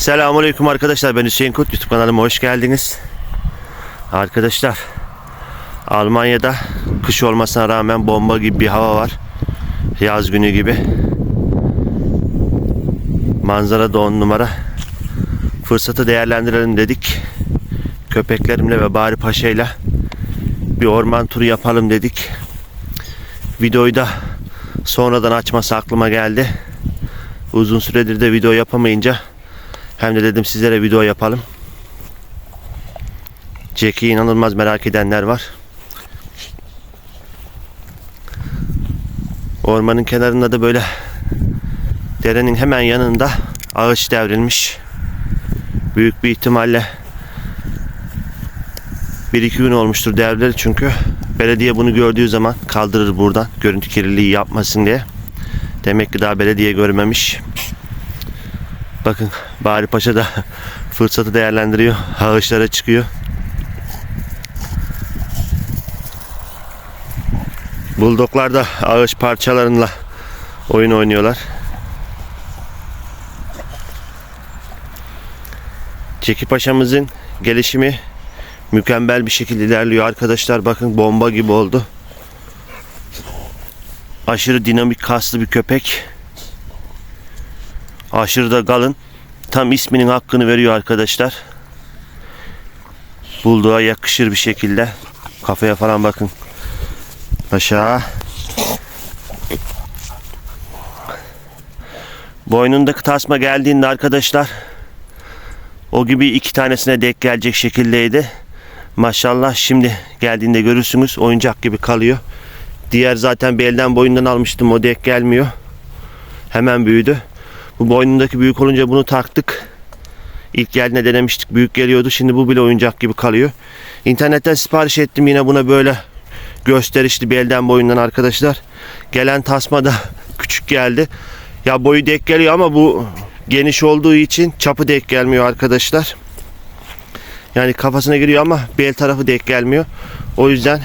Selamünaleyküm arkadaşlar. Ben Hüseyin Kurt. YouTube kanalıma hoş geldiniz. Arkadaşlar Almanya'da kış olmasına rağmen bomba gibi bir hava var. Yaz günü gibi. Manzara da on numara. Fırsatı değerlendirelim dedik. Köpeklerimle ve Bari Paşa'yla bir orman turu yapalım dedik. Videoyu da sonradan açması aklıma geldi. Uzun süredir de video yapamayınca hem de dedim sizlere video yapalım. Jack'i inanılmaz merak edenler var. Ormanın kenarında da böyle derenin hemen yanında ağaç devrilmiş. Büyük bir ihtimalle bir iki gün olmuştur devrileri çünkü belediye bunu gördüğü zaman kaldırır buradan görüntü kirliliği yapmasın diye. Demek ki daha belediye görmemiş. Bakın Bari Paşa da fırsatı değerlendiriyor. Ağaçlara çıkıyor. Buldoklar da ağaç parçalarıyla oyun oynuyorlar. Çeki Paşa'mızın gelişimi mükemmel bir şekilde ilerliyor arkadaşlar. Bakın bomba gibi oldu. Aşırı dinamik kaslı bir köpek. Aşırı da kalın. Tam isminin hakkını veriyor arkadaşlar. Bulduğ'a yakışır bir şekilde. Kafaya falan bakın. Aşağı. Boynundaki tasma geldiğinde arkadaşlar o gibi iki tanesine denk gelecek şekildeydi. Maşallah şimdi geldiğinde görürsünüz oyuncak gibi kalıyor. Diğer zaten belden boyundan almıştım o denk gelmiyor. Hemen büyüdü. Bu boynundaki büyük olunca bunu taktık. İlk geldiğinde denemiştik. Büyük geliyordu. Şimdi bu bile oyuncak gibi kalıyor. İnternetten sipariş ettim yine buna böyle gösterişli belden boyundan arkadaşlar. Gelen tasma da küçük geldi. Ya boyu denk geliyor ama bu geniş olduğu için çapı denk gelmiyor arkadaşlar. Yani kafasına giriyor ama bel tarafı denk gelmiyor. O yüzden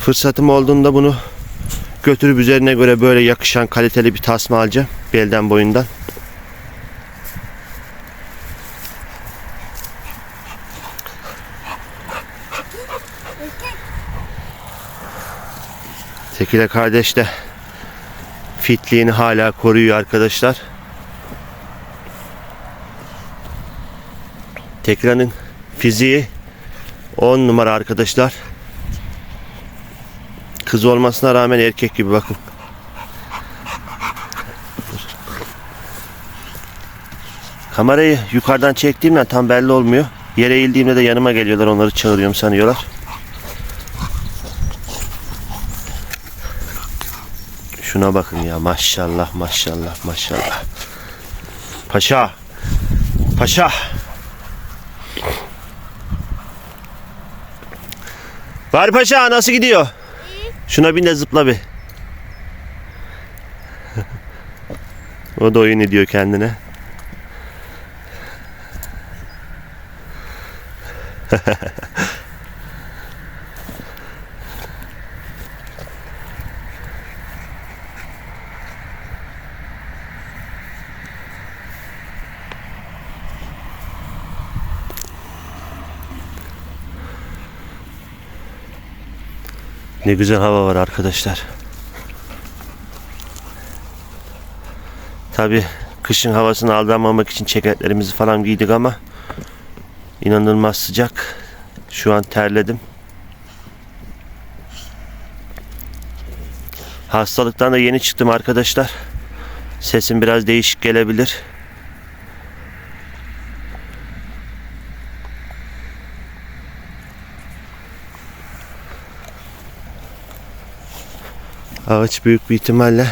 fırsatım olduğunda bunu götürüp üzerine göre böyle yakışan kaliteli bir tasma alacağım. Belden boyundan. Tekile kardeş de fitliğini hala koruyor arkadaşlar. Tekranın fiziği 10 numara arkadaşlar. Kız olmasına rağmen erkek gibi bakın. Kamerayı yukarıdan çektiğimden tam belli olmuyor. Yere eğildiğimde de yanıma geliyorlar onları çağırıyorum sanıyorlar. Şuna bakın ya maşallah maşallah maşallah. Paşa. Paşa. Bari paşa nasıl gidiyor? Şuna bin de zıpla bir. o da oyun ediyor kendine. Ne güzel hava var arkadaşlar. Tabi kışın havasını aldanmamak için ceketlerimizi falan giydik ama inanılmaz sıcak. Şu an terledim. Hastalıktan da yeni çıktım arkadaşlar. Sesim biraz değişik gelebilir. Ağaç büyük bir ihtimalle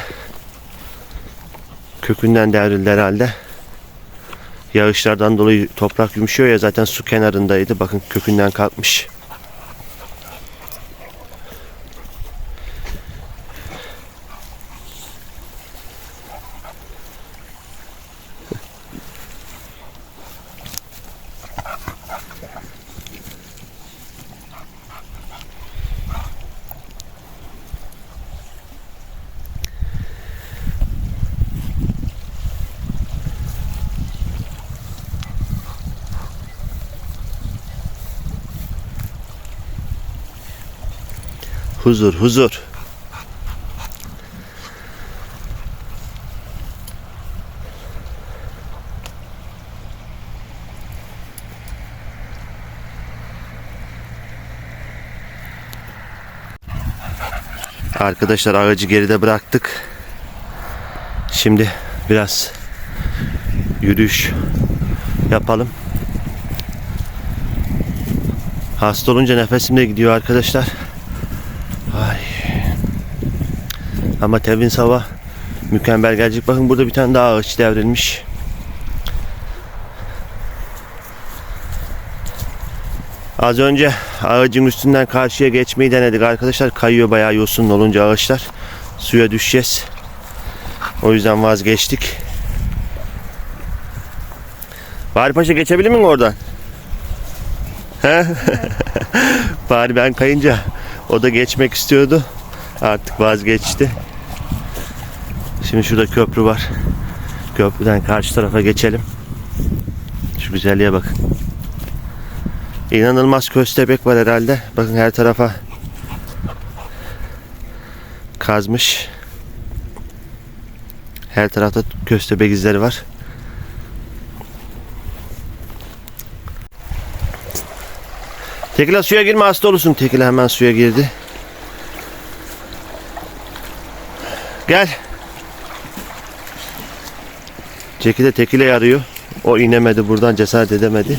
kökünden devrildi herhalde. Yağışlardan dolayı toprak yumuşuyor ya zaten su kenarındaydı. Bakın kökünden kalkmış. Huzur, huzur. Arkadaşlar aracı geride bıraktık. Şimdi biraz yürüyüş yapalım. Hasta olunca nefesim de gidiyor arkadaşlar. Ama temiz hava mükemmel gelecek. Bakın burada bir tane daha ağaç devrilmiş. Az önce ağacın üstünden karşıya geçmeyi denedik arkadaşlar. Kayıyor bayağı yosun olunca ağaçlar. Suya düşeceğiz. O yüzden vazgeçtik. Bari Paşa geçebilir miyim oradan? He? Bari ben kayınca o da geçmek istiyordu. Artık vazgeçti. Şimdi şurada köprü var. Köprüden karşı tarafa geçelim. Şu güzelliğe bakın. İnanılmaz köstebek var herhalde. Bakın her tarafa kazmış. Her tarafta köstebek izleri var. Tekila suya girme hasta olursun. Tekila hemen suya girdi. Gel. Ceki de Tekile'yi arıyor. O inemedi buradan cesaret edemedi.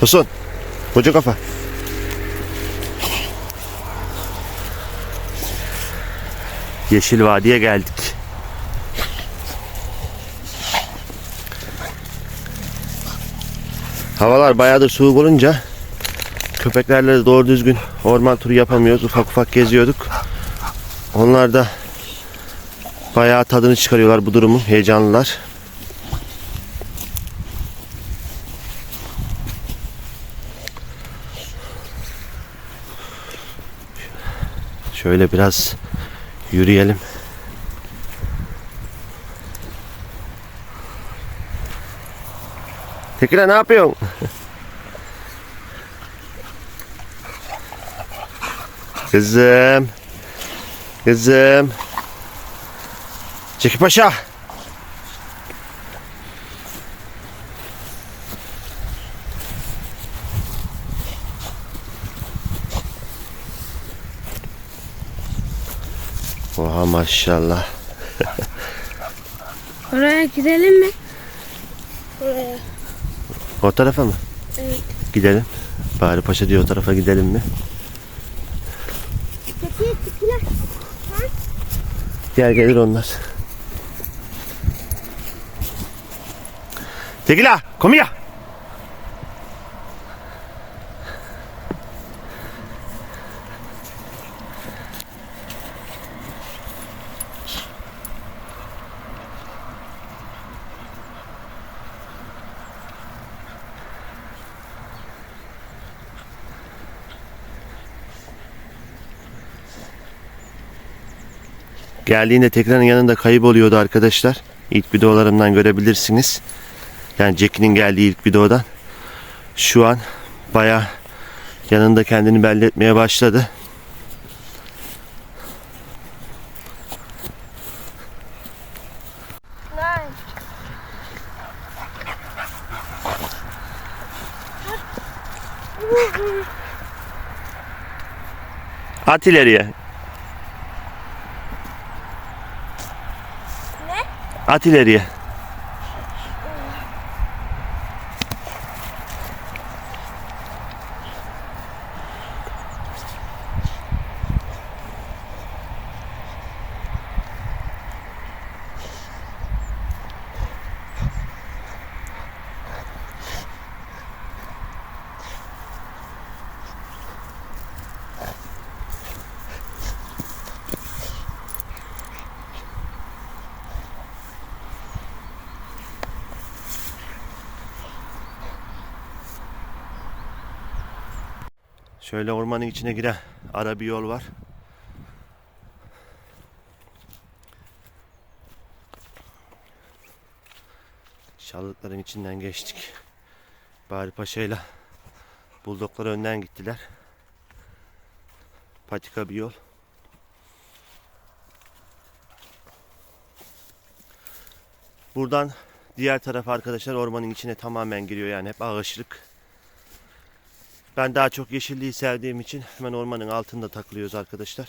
Tosun. Koca kafa. Yeşil Vadi'ye geldik. Havalar bayağıdır soğuk olunca köpeklerle doğru düzgün orman turu yapamıyoruz. Ufak ufak geziyorduk. Onlar da bayağı tadını çıkarıyorlar bu durumun. Heyecanlılar. Şöyle biraz yürüyelim. Tekila ne yapıyorsun? Kızım. Kızım. Çeki Paşa. Oha maşallah. Oraya gidelim mi? Oraya. O tarafa mı? Evet. Gidelim. Bari Paşa diyor o tarafa gidelim mi? Çekiye çekiler. Gel gelir onlar. Tekila, kom here. Geldiğinde tekrarın yanında kayıp oluyordu arkadaşlar. İlk videolarımdan görebilirsiniz. Yani Jackie'nin geldiği ilk videodan. Şu an baya yanında kendini belli etmeye başladı. At ileriye. Ne? At ileriye. Şöyle ormanın içine giren ara bir yol var. Çalılıkların içinden geçtik. Bari Paşa'yla buldoklar önden gittiler. Patika bir yol. Buradan diğer taraf arkadaşlar ormanın içine tamamen giriyor yani hep ağaçlık. Ben daha çok yeşilliği sevdiğim için hemen ormanın altında takılıyoruz arkadaşlar.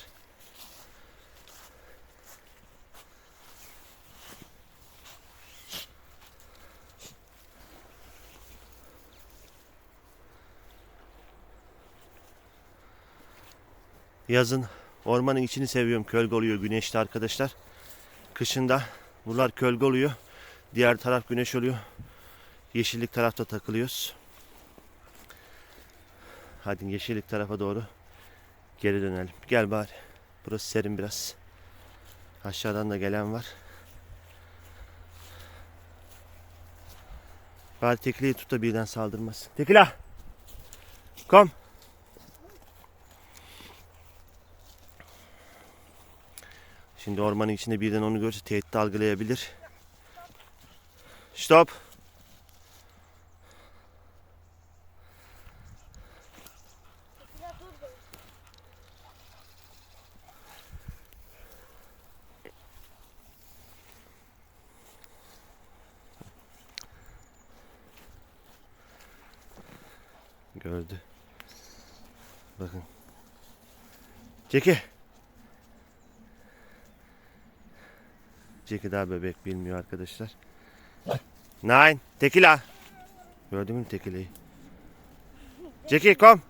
Yazın ormanın içini seviyorum. Kölge oluyor güneşli arkadaşlar. Kışında buralar kölge oluyor. Diğer taraf güneş oluyor. Yeşillik tarafta takılıyoruz. Hadi yeşillik tarafa doğru geri dönelim. Gel bari. Burası serin biraz. Aşağıdan da gelen var. Bari tekliyi tut da birden saldırmasın. Tekila! Kom! Şimdi ormanın içinde birden onu görse tehdit algılayabilir. Stop! Bakın. Çeki. Çeki daha bebek bilmiyor arkadaşlar. Nine. Tekila. Gördün mü tekileyi? Jackie kom.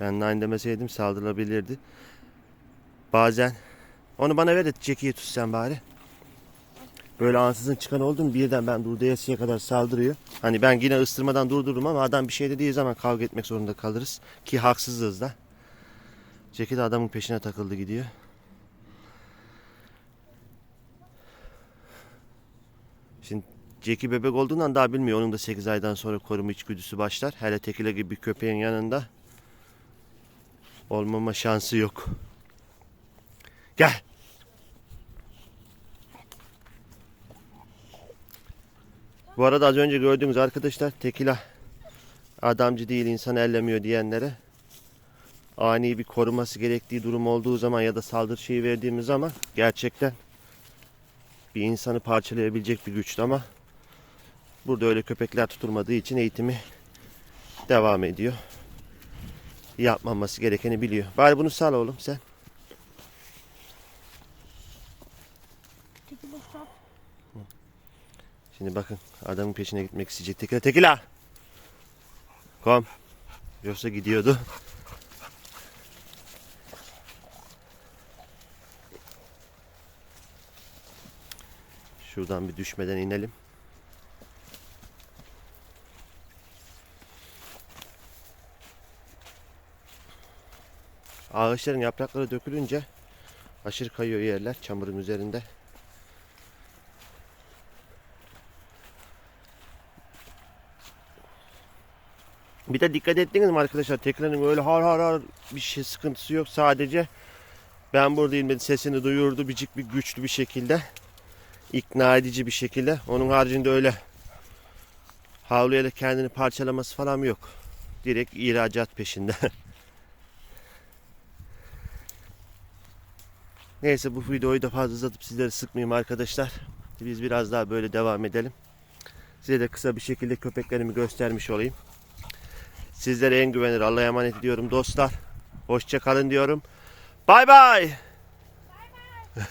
Ben nine demeseydim saldırılabilirdi. Bazen onu bana ver de Jackie'yi tut bari. Böyle ansızın çıkan oldu mu birden ben durdayasıya kadar saldırıyor. Hani ben yine ıstırmadan durdururum ama adam bir şey dediği zaman kavga etmek zorunda kalırız. Ki haksızız da. De adamın peşine takıldı gidiyor. Şimdi Jackie bebek olduğundan daha bilmiyor. Onun da 8 aydan sonra koruma içgüdüsü başlar. Hele tekile gibi bir köpeğin yanında olmama şansı yok. Gel. Bu arada az önce gördüğümüz arkadaşlar tekila adamcı değil insan ellemiyor diyenlere ani bir koruması gerektiği durum olduğu zaman ya da saldırı şeyi verdiğimiz zaman gerçekten bir insanı parçalayabilecek bir güçtü ama burada öyle köpekler tutulmadığı için eğitimi devam ediyor. Yapmaması gerekeni biliyor. Bari bunu sal oğlum sen. Tekila stop. Şimdi bakın adamın peşine gitmek isteyecek. Tekila tekila. Kom. Yoksa gidiyordu. Şuradan bir düşmeden inelim. Ağaçların yaprakları dökülünce aşırı kayıyor yerler çamurun üzerinde. Bir de dikkat ettiniz mi arkadaşlar? Tekrarın öyle har har har bir şey sıkıntısı yok. Sadece ben buradayım dedi sesini duyurdu bicik bir güçlü bir şekilde. ikna edici bir şekilde. Onun haricinde öyle havluya da kendini parçalaması falan yok. Direkt ihracat peşinde. Neyse bu videoyu da fazla uzatıp sizleri sıkmayayım arkadaşlar. Biz biraz daha böyle devam edelim. Size de kısa bir şekilde köpeklerimi göstermiş olayım. Sizlere en güvenilir Allah'a emanet ediyorum dostlar. Hoşça kalın diyorum. Bay bay.